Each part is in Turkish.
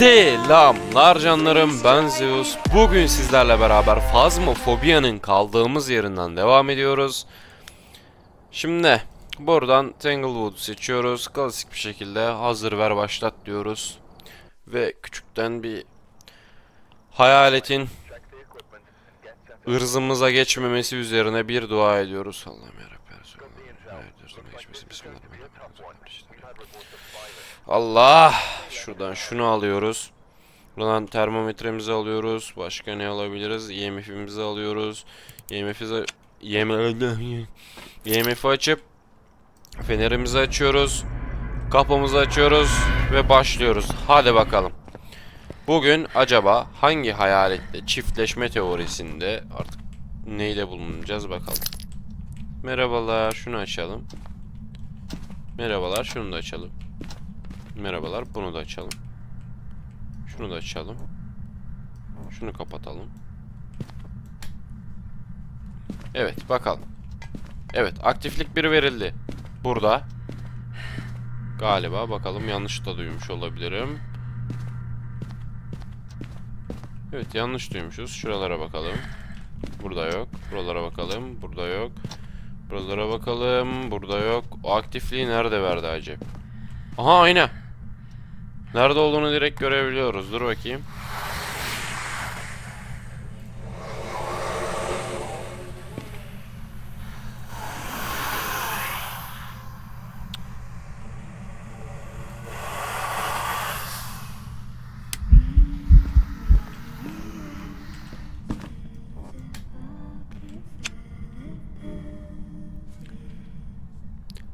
Selamlar canlarım ben Zeus. Bugün sizlerle beraber Phasmophobia'nın kaldığımız yerinden devam ediyoruz. Şimdi buradan Tanglewood'u seçiyoruz. Klasik bir şekilde hazır ver başlat diyoruz. Ve küçükten bir hayaletin ırzımıza geçmemesi üzerine bir dua ediyoruz. Allah'ım yarabbim. Allah! Şuradan şunu alıyoruz. Buradan termometremizi alıyoruz. Başka ne alabiliriz? IMF'imizi alıyoruz. IMF'imizi IMF'i açıp fenerimizi açıyoruz. Kapımızı açıyoruz ve başlıyoruz. Hadi bakalım. Bugün acaba hangi hayaletle çiftleşme teorisinde artık neyle bulunacağız bakalım. Merhabalar, şunu açalım. Merhabalar, şunu da açalım. Merhabalar, bunu da açalım. Şunu da açalım. Şunu kapatalım. Evet, bakalım. Evet, aktiflik 1 verildi. Burada. Galiba bakalım yanlış da duymuş olabilirim. Evet, yanlış duymuşuz. Şuralara bakalım. Burada yok. Buralara bakalım. Burada yok. Buralara bakalım. Burada yok. O aktifliği nerede verdi acaba? Aha ayna. Nerede olduğunu direkt görebiliyoruz. Dur bakayım.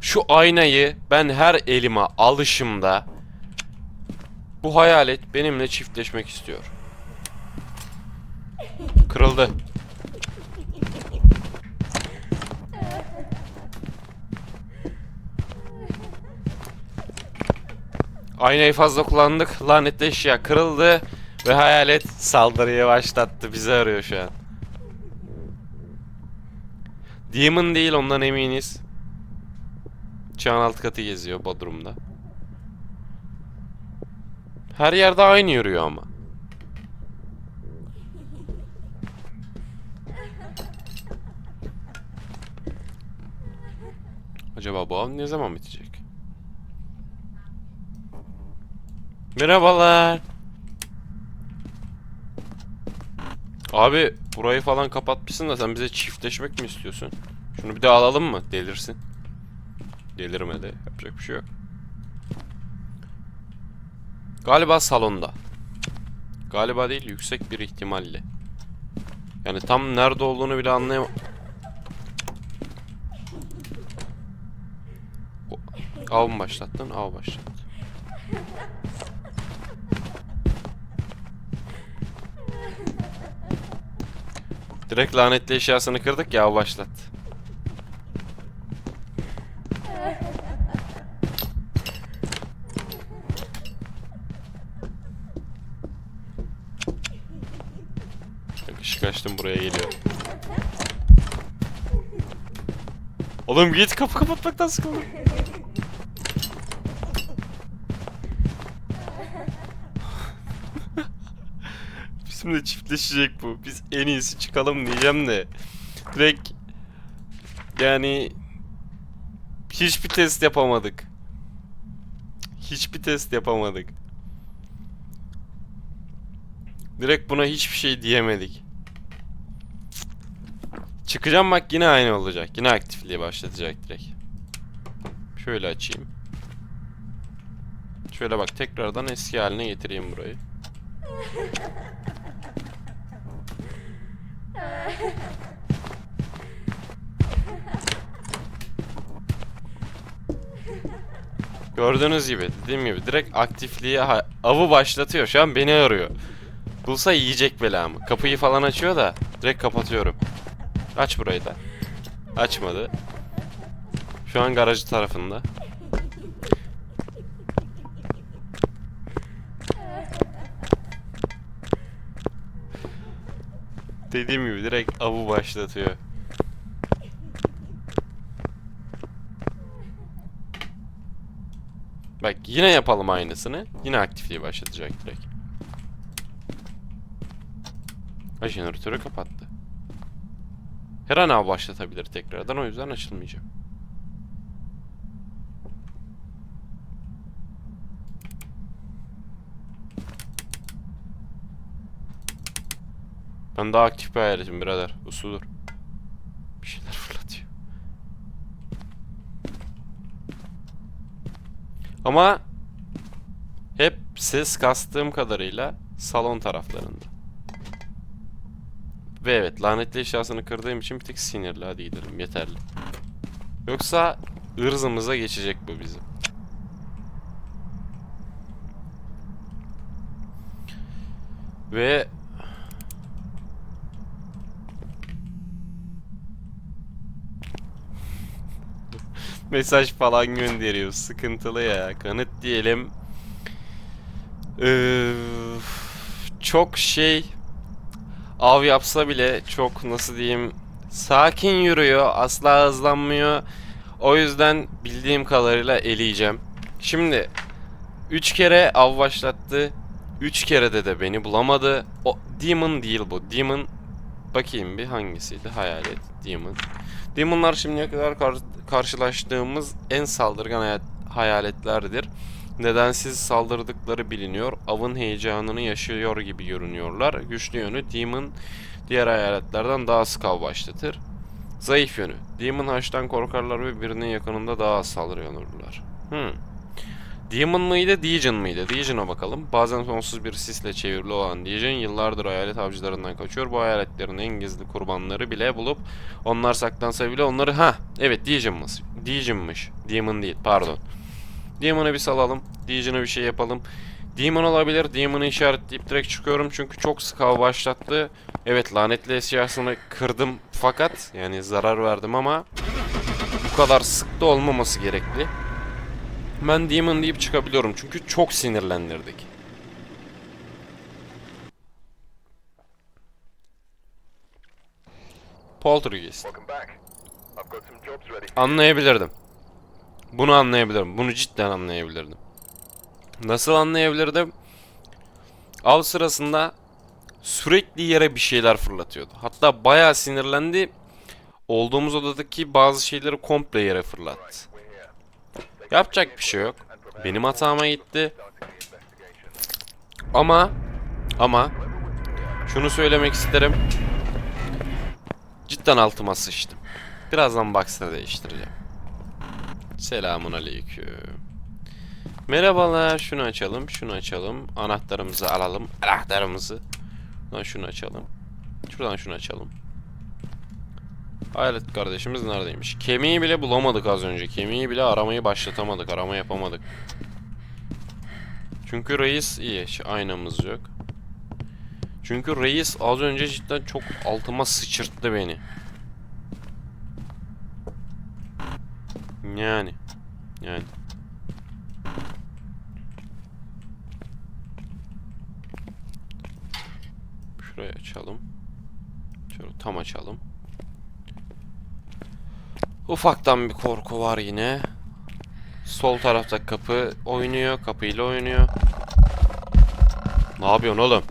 Şu aynayı ben her elime alışımda bu hayalet benimle çiftleşmek istiyor. Kırıldı. Aynayı fazla kullandık. Lanetli eşya kırıldı. Ve hayalet saldırıya başlattı. Bizi arıyor şu an. Demon değil ondan eminiz. Çağın alt katı geziyor Bodrum'da. Her yerde aynı yürüyor ama. Acaba bu av ne zaman bitecek? Merhabalar. Abi burayı falan kapatmışsın da sen bize çiftleşmek mi istiyorsun? Şunu bir de alalım mı? Delirsin. Delirmedi. Yapacak bir şey yok. Galiba salonda. Galiba değil yüksek bir ihtimalle. Yani tam nerede olduğunu bile anlayam... O- Av mı başlattın? Av başlattı. Direkt lanetli eşyasını kırdık ya av başlattı. Bak ışık açtım buraya geliyor. Oğlum git kapı kapatmaktan sıkıldım. Bizimle çiftleşecek bu. Biz en iyisi çıkalım diyeceğim de. Direkt yani hiçbir test yapamadık. Hiçbir test yapamadık. Direkt buna hiçbir şey diyemedik. Çıkacağım bak yine aynı olacak. Yine aktifliği başlatacak direkt. Şöyle açayım. Şöyle bak tekrardan eski haline getireyim burayı. Gördüğünüz gibi dediğim gibi direkt aktifliği avı başlatıyor. Şu an beni arıyor. Bulsa yiyecek belamı. Kapıyı falan açıyor da direkt kapatıyorum. Aç burayı da. Açmadı. Şu an garajı tarafında. Dediğim gibi direkt avı başlatıyor. Bak Yine yapalım aynısını. Yine aktifliği başlatacak direkt. Ha jeneratörü kapattı. Her an av başlatabilir tekrardan o yüzden açılmayacak. Ben daha aktif bir hayaletim birader. Usudur. Bir şeyler fırlatıyor. Ama hep ses kastığım kadarıyla salon taraflarında. Ve evet lanetli eşyasını kırdığım için bir tek sinirli hadi gidelim yeterli. Yoksa ırzımıza geçecek bu bizim. Ve mesaj falan gönderiyor. Sıkıntılı ya. Kanıt diyelim. Ee, çok şey av yapsa bile çok nasıl diyeyim sakin yürüyor. Asla hızlanmıyor. O yüzden bildiğim kadarıyla eleyeceğim. Şimdi 3 kere av başlattı. 3 kere de de beni bulamadı. O Demon değil bu. Demon bakayım bir hangisiydi? Hayalet. Demon. Demonlar şimdiye kadar kar- karşılaştığımız en saldırgan hayaletlerdir. Nedensiz saldırdıkları biliniyor. Avın heyecanını yaşıyor gibi görünüyorlar. Güçlü yönü Demon diğer hayaletlerden daha sık av başlatır. Zayıf yönü. Demon haçtan korkarlar ve birinin yakınında daha az saldırıyorlar. Hmm. Demon mıydı, Dejan mıydı? Dejan'a bakalım. Bazen sonsuz bir sisle çevrili olan Dejan yıllardır hayalet avcılarından kaçıyor. Bu hayaletlerin en gizli kurbanları bile bulup onlar saklansa bile onları ha evet Dejan'mış. Dejan'mış. Demon değil pardon. Demon'u bir salalım. Dejan'a bir şey yapalım. Demon olabilir. Demon'u işaretleyip direkt çıkıyorum çünkü çok sık hava başlattı. Evet lanetli eşyasını kırdım fakat yani zarar verdim ama bu kadar sık da olmaması gerekli. Ben Demon deyip çıkabiliyorum çünkü çok sinirlendirdik. Poltergeist. Anlayabilirdim. Bunu anlayabilirim. Bunu cidden anlayabilirdim. Nasıl anlayabilirdim? Av sırasında sürekli yere bir şeyler fırlatıyordu. Hatta bayağı sinirlendi. Olduğumuz odadaki bazı şeyleri komple yere fırlattı. Yapacak bir şey yok. Benim hatama gitti. Ama ama şunu söylemek isterim. Cidden altıma sıçtım. Birazdan box'ta değiştireceğim. Selamun aleyküm. Merhabalar. Şunu açalım. Şunu açalım. Anahtarımızı alalım. Anahtarımızı. Şuradan şunu açalım. Şuradan şunu açalım. Hayalet kardeşimiz neredeymiş? Kemiği bile bulamadık az önce. Kemiği bile aramayı başlatamadık. Arama yapamadık. Çünkü reis iyi. Aynamız yok. Çünkü reis az önce cidden çok altıma sıçırttı beni. Yani. Yani. Şurayı açalım. Şöyle tam açalım. Ufaktan bir korku var yine. Sol tarafta kapı oynuyor. Kapıyla oynuyor. Ne yapıyorsun oğlum?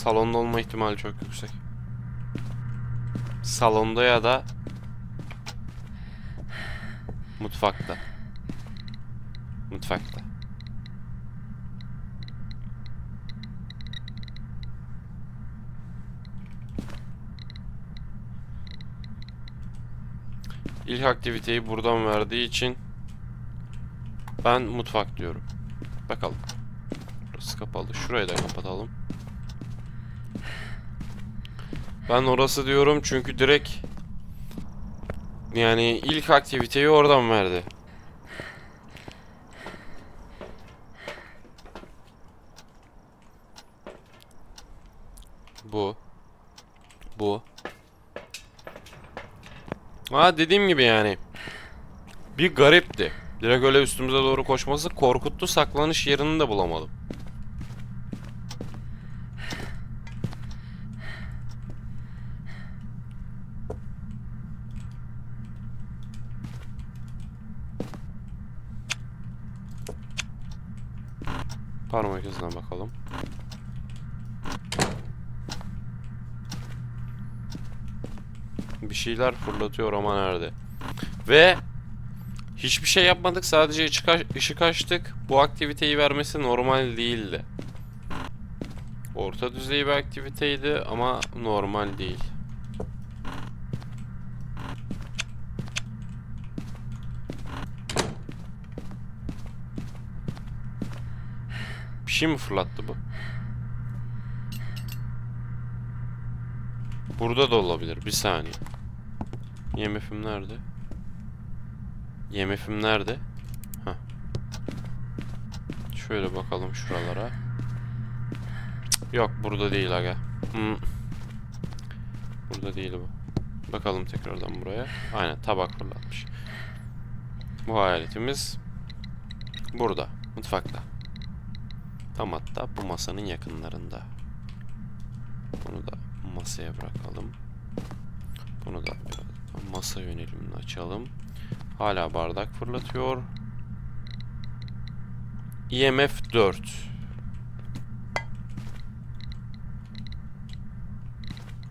Salonda olma ihtimali çok yüksek. Salonda ya da mutfakta. Mutfakta. İlk aktiviteyi buradan verdiği için ben mutfak diyorum. Bakalım. Burası kapalı. Şurayı da kapatalım. Ben orası diyorum çünkü direkt yani ilk aktiviteyi oradan verdi. Bu. Bu. Ha dediğim gibi yani. Bir garipti. Direkt öyle üstümüze doğru koşması korkuttu. Saklanış yerini de bulamadım. Parmak izine bakalım. Bir şeyler fırlatıyor ama nerede? Ve hiçbir şey yapmadık sadece ışık, aç- ışık açtık. Bu aktiviteyi vermesi normal değildi. Orta düzey bir aktiviteydi ama normal değil. Şey mi fırlattı bu? Burada da olabilir. Bir saniye. IMF'im nerede? IMF'im nerede? Heh. Şöyle bakalım şuralara. Yok burada değil aga. Hmm. Burada değil bu. Bakalım tekrardan buraya. Aynen tabak fırlatmış. Bu hayaletimiz burada. Mutfakta. Tam hatta bu masanın yakınlarında. Bunu da masaya bırakalım. Bunu da biraz masa yönelimini açalım. Hala bardak fırlatıyor. IMF 4.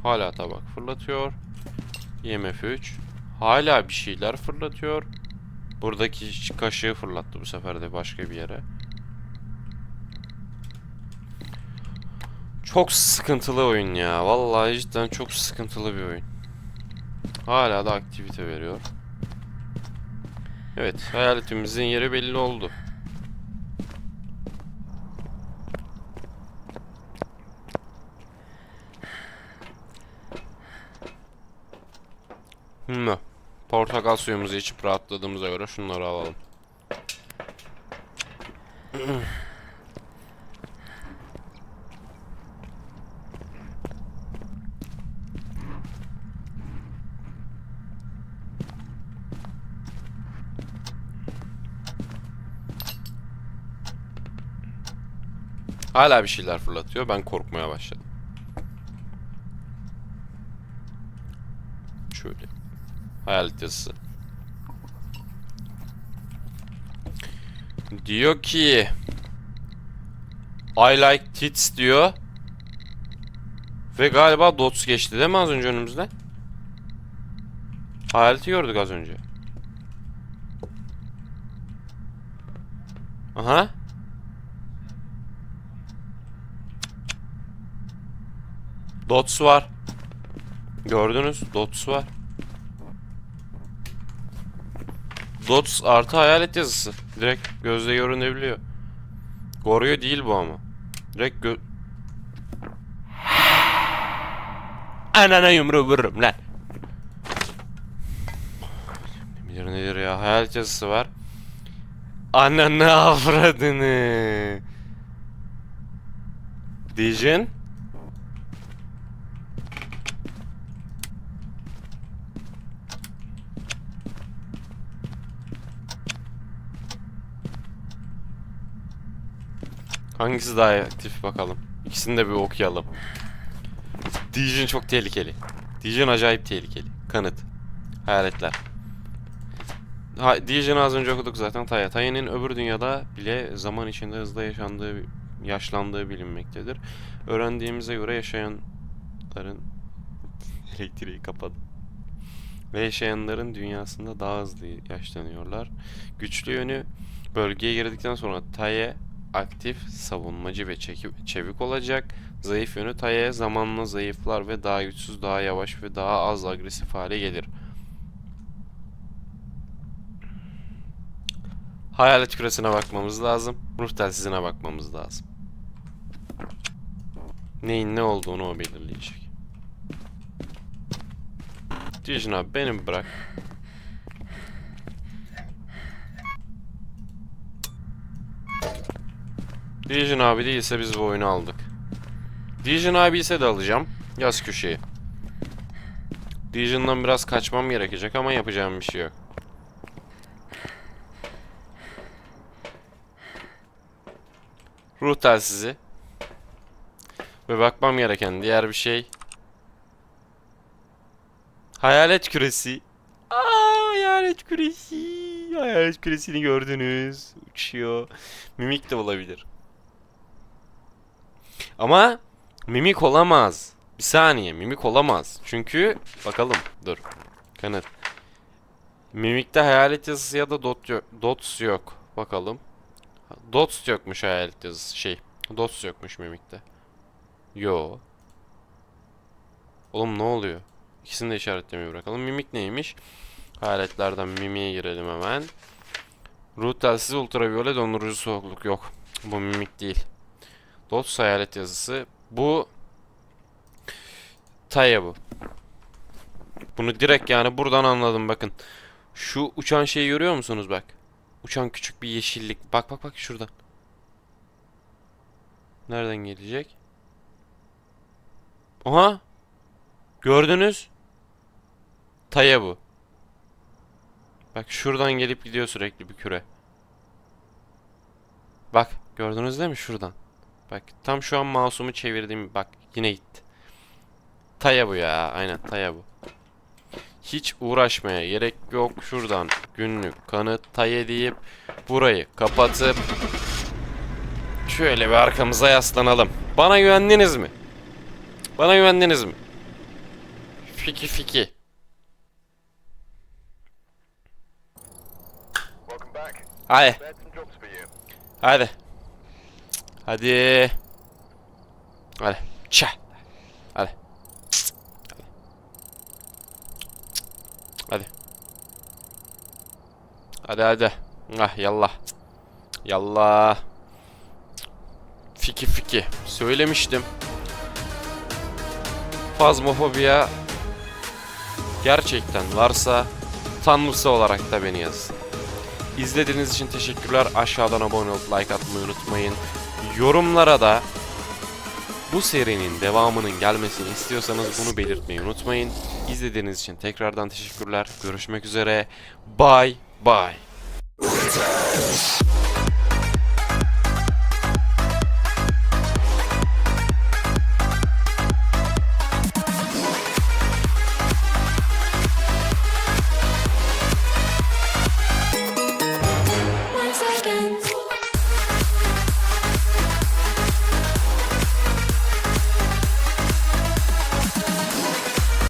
Hala tabak fırlatıyor. IMF 3. Hala bir şeyler fırlatıyor. Buradaki kaşığı fırlattı bu sefer de başka bir yere. Çok sıkıntılı oyun ya. Vallahi cidden çok sıkıntılı bir oyun. Hala da aktivite veriyor. Evet, hayaletimizin yeri belli oldu. Hmm. Portakal suyumuzu içip rahatladığımıza göre şunları alalım. Hala bir şeyler fırlatıyor. Ben korkmaya başladım. Şöyle. Hayalet yazısı. Diyor ki I like tits diyor. Ve galiba dots geçti değil mi az önce önümüzden? Hayaleti gördük az önce. Aha. Dots var. Gördünüz. Dots var. Dots artı hayalet yazısı. Direkt gözle görünebiliyor. Goryo değil bu ama. Direkt gö... Anana yumruğu vururum lan. Bilir nedir ya. Hayalet yazısı var. Ananı avradını. Dijin. Hangisi daha aktif bakalım. İkisini de bir okuyalım. Dijin çok tehlikeli. Dijin acayip tehlikeli. Kanıt. Hayaletler. Ha, Dijin'i az önce okuduk zaten Taya. Taya'nın öbür dünyada bile zaman içinde hızla yaşandığı, yaşlandığı bilinmektedir. Öğrendiğimize göre yaşayanların elektriği kapadı. Ve yaşayanların dünyasında daha hızlı yaşlanıyorlar. Güçlü yönü bölgeye girdikten sonra Taye aktif, savunmacı ve çevik olacak. Zayıf yönü Taye zamanla zayıflar ve daha güçsüz, daha yavaş ve daha az agresif hale gelir. Hayalet küresine bakmamız lazım. Ruh telsizine bakmamız lazım. Neyin ne olduğunu o belirleyecek. Dijin abi beni bir bırak. Dijon abi değilse biz bu oyunu aldık. Dijon abi ise de alacağım. Yaz köşeyi. Dijon'dan biraz kaçmam gerekecek ama yapacağım bir şey yok. Ruh telsizi. Ve bakmam gereken diğer bir şey. Hayalet küresi. Aa, hayalet küresi. Hayalet küresini gördünüz. Uçuyor. Mimik de olabilir. Ama mimik olamaz. Bir saniye mimik olamaz. Çünkü bakalım dur. Kanıt. Mimikte hayalet yazısı ya da dot yok. Dots yok. Bakalım. Dots yokmuş hayalet yazısı şey. Dots yokmuş mimikte. Yo. Oğlum ne oluyor? İkisini de işaretlemeyi bırakalım. Mimik neymiş? Hayaletlerden mimiğe girelim hemen. Ruh telsizi ultraviyole dondurucu soğukluk yok. Bu mimik değil. Dots hayalet yazısı. Bu Taya bu. Bunu direkt yani buradan anladım bakın. Şu uçan şeyi görüyor musunuz bak? Uçan küçük bir yeşillik. Bak bak bak şuradan. Nereden gelecek? Aha. Gördünüz? Taya bu. Bak şuradan gelip gidiyor sürekli bir küre. Bak gördünüz değil mi şuradan? Bak tam şu an mouse'umu çevirdim bak yine gitti. Taya bu ya aynen Taya bu. Hiç uğraşmaya gerek yok şuradan günlük kanıt Taya deyip burayı kapatıp şöyle bir arkamıza yaslanalım. Bana güvendiniz mi? Bana güvendiniz mi? Fiki fiki. Back. Hadi. Hadi. Hadi. Ça. Hadi. Hadi. Hadi hadi. Ah yallah. Yallah. Fiki fiki. Söylemiştim. Fazmofobiya gerçekten varsa tanrısı olarak da beni yazsın. İzlediğiniz için teşekkürler. Aşağıdan abone olup like atmayı unutmayın. Yorumlara da bu serinin devamının gelmesini istiyorsanız bunu belirtmeyi unutmayın. İzlediğiniz için tekrardan teşekkürler. Görüşmek üzere. Bye bye.